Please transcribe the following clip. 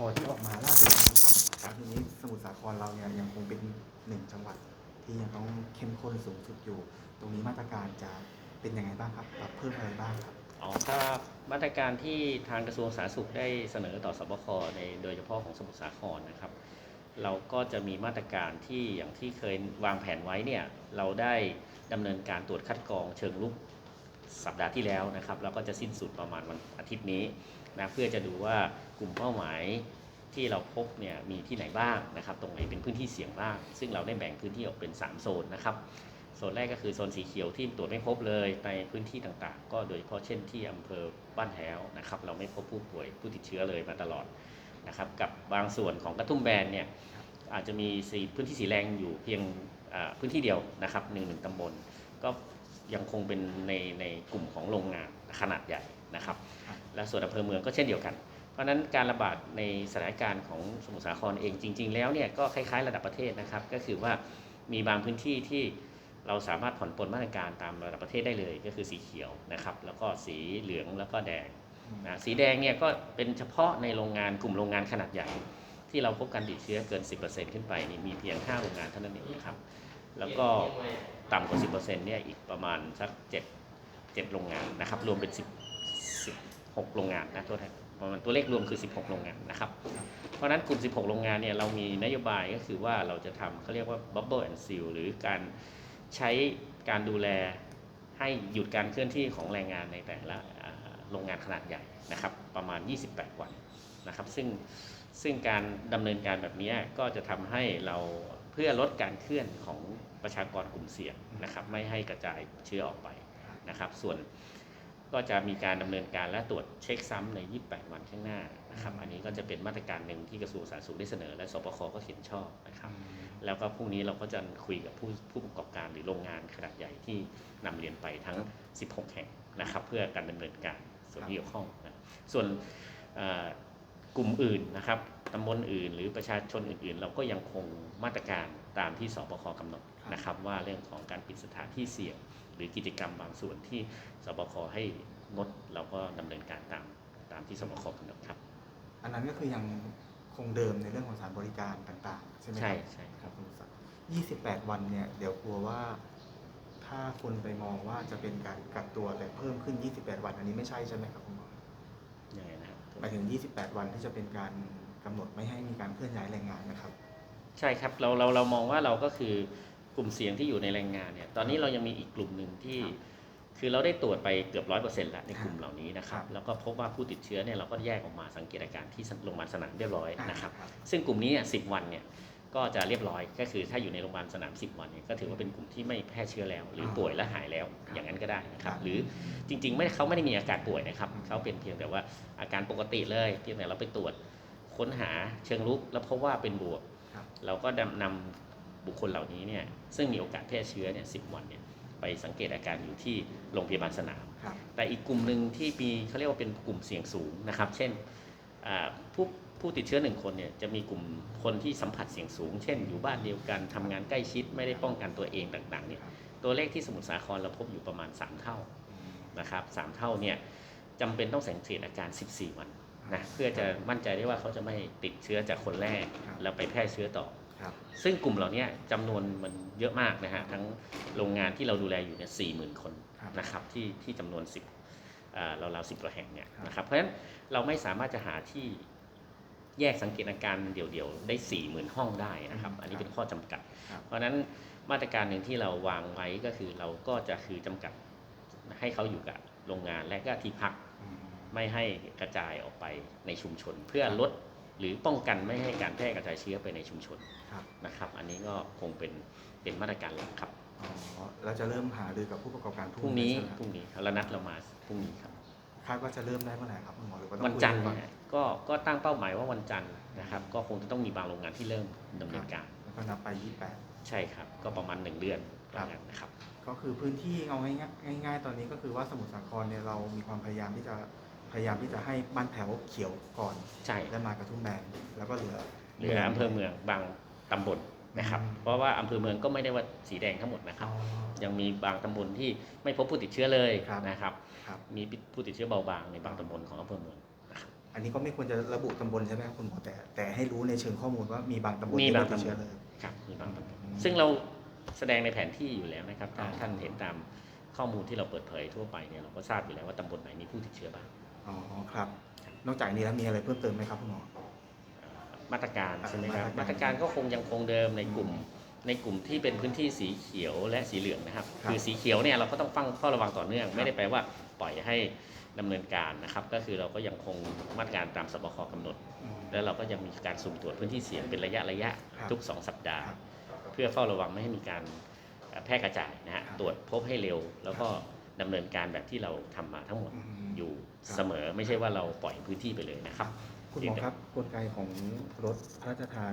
พอที่ออกมาล่าสุดนะครับครับทีนี้สมุทรสาครเราเนี่ยยังคงเป็นหนึ่งจังหวัดที่ยังต้องเข้มข้นสูงสุดอยู่ ตรงนี้มาตรการจะเป็นยังไงบ้างครับปรับเพิ่มอะไรบ้างครับอ๋อถ้ามาตรการที่ทางกระทรวงสาธารณสุขได้เสนอต่อสบคในโดยเฉพาะของสมุทรสาครนะครับ เราก็จะมีมาตรการที่อย่างที่เคยวางแผนไว้เนี่ยเราได้ดำเนินการตรวจคัดกรองเชิงลุก สัปดาห์ที่แล้วนะครับแล้วก็จะสิ้นสุดประมาณวันอาทิตย์นี้นะเพื่อจะดูว่ากลุ่มเป้าหมายที่เราพบเนี่ยมีที่ไหนบ้างนะครับตรงไหนเป็นพื้นที่เสี่ยงบ้าง ซึ่งเราได้แบ่งพื้นที่ออกเป็น 3 โซนนะครับโซนแรกก็คือโซนสีเขียวที่ตรวจไม่พบเลยในพื้นที่ต่างๆ ก็โดยเฉพาะเช่นที่อำเภอบ้านแถวนะครับเราไม่พบผู้ป่วยผู้ติดเชื้อเลยมาตลอดนะครับกับบางส่วนของกระทุ่มแบนเนี่ยอาจจะมีสีพื้นที่สีแดงอยู่เพียงพื้นที่เดียวนะครับหนึ่งหนึ่งตำบลก็ ยังคงเป็นในในกลุ่มของโรงงานขนาดใหญ่นะครับครับ และส่วนอำเภอเมืองก็เช่นเดียวกัน เพราะฉะนั้นการระบาดในสถานการณ์ของสมุทรสาครเองจริง ๆ แล้วเนี่ยก็คล้ายๆ ระดับประเทศนะครับ ก็คือว่ามีบางพื้นที่ที่เราสามารถผ่อนปลนมาตรการตามระดับประเทศได้เลยก็คือสีเขียวนะครับ แล้วก็สีเหลืองแล้วก็แดงนะสีแดงเนี่ยก็เป็นเฉพาะในโรงงานกลุ่มโรงงานขนาดใหญ่ ที่เราพบการติดเชื้อเกิน 10%ขึ้นไปนี่มีเพียง 5 โรงงานเท่านั้นเองนะครับ แล้วก็ต่ำกว่า 10%เนี่ยอีกประมาณสัก7 7โรงงานนะครับ รวมเป็น 10 16 โรงงานนะตัวแทนประมาณตัวเลขรวมคือ 16 โรงงานนะครับ เพราะนั้นกลุ่ม 16 โรงงานเนี่ยเรามีนโยบายก็คือว่าเราจะทำเขาเรียกว่า bubble and seal หรือการใช้การดูแลให้หยุดการเคลื่อนที่ของแรงงานในแต่ละโรงงานขนาดใหญ่นะครับ ประมาณ 28 วันนะครับ ซึ่งซึ่งการดำเนินการแบบนี้ก็จะทำให้เรา พื่อลดการเคลื่อนของประชากรกลุ่มเสี่ยงนะครับ ไม่ให้กระจายเชื้อออกไปนะครับ ส่วนก็จะมีการดำเนินการและตรวจเช็คซ้ำใน 28 วันข้างหน้านะครับ อันนี้ก็จะเป็นมาตรการหนึ่งที่กระทรวงสาธารณสุขได้เสนอ และสปคก็เห็นชอบนะครับ แล้วก็พรุ่งนี้เราก็จะคุยกับผู้ผู้ประกอบการหรือโรงงานขนาดใหญ่ที่นำเรียนไปทั้ง 16 แห่งนะครับ เพื่อการดำเนินการส่วนที่เกี่ยวข้องนะส่วนเอ่อกลุ่มอื่นนะครับ ตำบลอื่น หรือประชาชนอื่นๆ เราก็ยังคงมาตรการตามที่สบคกำหนดนะครับ ว่าเรื่องของการปิดสถานที่เสี่ยง หรือกิจกรรมบางส่วนที่สบคให้งดเราก็ดำเนินการตามตามที่สบคกำหนดครับอันนั้นก็คือยังคงเดิมในเรื่องของสถานบริการต่าง ๆ ใช่ไหมคใช่รับใช่ครับสมุทรสาคร28 วันเนี่ยเดี๋ยวกลัวว่า ถ้าคนไปมองว่าจะเป็นการกักตัวแต่เพิ่มขึ้น 28 วัน อันนี้ไม่ใช่ใช่ไหมครับคุณหมอยังไงนะครับ หมายถึง 28 วันที่จะเป็นการ กำหนดไม่ให้มีการเคลื่อนย้ายแรงงานนะครับ ใช่ครับเราเราเรามองว่าเราก็คือกลุ่มเสี่ยงที่อยู่ในแรงงานเนี่ยตอนนี้เรายังมีอีกกลุ่มหนึ่งที่ครับคือเราได้ตรวจไปเกือบร้อยเปอร์เซ็นต์แล้วในกลุ่มเหล่านี้นะครับครับแล้วก็พบว่าผู้ติดเชื้อเนี่ยเราก็แยกออกมาสังเกตอาการที่โรงพยาบาลสนามเรียบร้อยนะครับครับซึ่งกลุ่มนี้เนี่ยสิวันเนี่ยก็จะเรียบร้อยก็คือถ้าอยู่ในโรงพยาบาลสนาม 10 วันเนี่ยก็ถือว่าเป็นกลุ่มที่ไม่แพร่เชื้อแล้ว หรือป่วยและหายแล้วอย่างนั้นก็ได้นะครับครับหรือจริงๆไม่เขาไม่ได้มีอาการป่วยนะครับเขาเป็นเพียงแต่ว่าอาการปกติเลยเพียงแต่เราไปตรวจ ค้นหาเชิงลุก แล้วพบว่าเป็นบวกครับเราก็นำนำบุคคลเหล่านี้เนี่ยซึ่งมีโอกาสแพร่เชื้อเนี่ยสิวันเนี่ยไปสังเกตอาการอยู่ที่โรงพยาบาลสนามครับแต่อีกกลุ่มหนึ่งที่มีเขาเรียกว่าเป็นกลุ่มเสี่ยงสูงนะครับ เช่นอ่าผู้ผู้ติดเชื้อหนึ่งคนเนี่ยจะมีกลุ่มคนที่สัมผัสเสี่ยงสูง เช่น อยู่บ้านเดียวกันทำงานใกล้ชิดไม่ได้ป้องกันตัวเองต่างๆเนี่ยครับตัวเลขที่สมุทรสาครเราพบอยู่ประมาณ 3 เท่านะครับสามเท่าเนี่ยจำเป็นต้องสังเกตอาการ 14 วัน นะเพื่อจะมั่นใจได้ว่าเขาจะไม่ติดเชื้อจากคนแรกครับแล้วไปแพร่เชื้อต่อ ครับ ซึ่งกลุ่มเหล่านี้จำนวนมันเยอะมากนะฮะทั้งโรงงานที่เราดูแลอยู่เนี่ยสี่หมื่นคนครับนะครับที่ที่จำนวนสิบเราเราสิบกว่าแห่งเนี่ยครับ นะครับเพราะฉะนั้นเราไม่สามารถจะหาที่แยกสังเกตอาการเดี่ยวๆได้สี่หมื่นห้องได้นะครับ อันนี้เป็นข้อจำกัด ครับ เพราะฉะนั้นมาตรการหนึ่งที่เราวางไว้ก็คือเราก็จะคือจำกัดให้เขาอยู่กับโรงงานและก็ที่พักอืม ไม่ให้กระจายออกไปในชุมชน เพื่อลดหรือป้องกันไม่ให้การแพร่กระจายเชื้อไปในชุมชนครับ นะครับ อันนี้ก็คงเป็นเป็นมาตรการหลักครับอ๋อเราจะเริ่มหารือกับผู้ประกอบการพรุ่งนี้ใช่ไหมคพรุ่งนี้เรานัดเรามาพรุ่งนี้ครับ คาดว่าจะเริ่มได้เมื่อไหร่ครับคุณหมอหรือว่าต้องวันจันทร์คุยกัก่อนะฮะก็ก็ตั้งเป้าหมายว่าวันจันทร์นะครับ ก็คงจะต้องมีบางโรงงานที่เริ่มดำเนินการ แล้วก็นับไป28ใช่ครับ ก็ประมาณหนึ่งเดือนครับ นะครับก็คือพื้นที่เอาง่ายๆง่ายๆตอนนี้ก็คือว่าสมุทรสาครเนี่ยเรามีความพยายามที่จะ พยายามที่จะให้บ้านแถวเขียวก่อนใช่แล้วมากระทุ่มแบนแล้วก็เหลือเหลืออำเภอเมืองบางตำบลนะครับอืมเพราะว่าอำเภอเมืองก็ไม่ได้ว่าสีแดงทั้งหมดนะครับอ๋อยังมีบางตำบลที่ไม่พบผู้ติดเชื้อเลยครับนะครับครับ มีผู้ติดเชื้อเบาบางในบางตำบลของอำเภอเมืองนะครับอันนี้ก็ไม่ควรจะระบุตำบลใช่ไหมครับคุณหมอแต่แต่ให้รู้ในเชิงข้อมูลว่ามีบางตำบลมีที่บางติดตำบเชื้ลอเลยครับมีบางตำบลอืมซึ่งเราแสดงในแผนที่อยู่แล้วนะครับถ้าอ๋อท่านเห็นตามข้อมูลที่เราเปิดเผยทั่วไปเนี่ยเราก็ทราบอยู่แล้วว่าตำบลไหนมีผู้ติดเชื้อบ้าง อ๋อครับ นอกจากนี้แล้วมีอะไรเพิ่มเติมไหมครับคุณหมอ มาตรการใช่ไหมครับมามาตตรรกาการรก็คงยังคงเดิมในกลุ่ม ในกลุ่มที่เป็นพื้นที่สีเขียวและสีเหลืองนะครับครับ คือสีเขียวเนี่ยเราก็ต้องฟังเฝ้าระวังต่อเนื่อง ไม่ได้แปลว่าปล่อยให้ดำเนินการนะครับ ก็คือเราก็ยังคงมาตรการตามสบคกำหนด อืม แล้วเราก็ยังมีการสุ่มตรวจพื้นที่เสี่ยงเป็นระยะระยะครับทุก 2 สัปดาห์ ครับเพื่อเฝ้าระวังไม่ให้มีการเอ่อแพร่กระจายนะฮะครับตรวจพบให้เร็ว แล้วก็ ดำเนินการแบบที่เราทำมาทั้งหมดอืมอยู่ครับเสมอไม่ใช่ว่าเราปล่อยพื้นที่ไปเลยนะครับ คุณหมอครับกลไกของรถพระราชทาน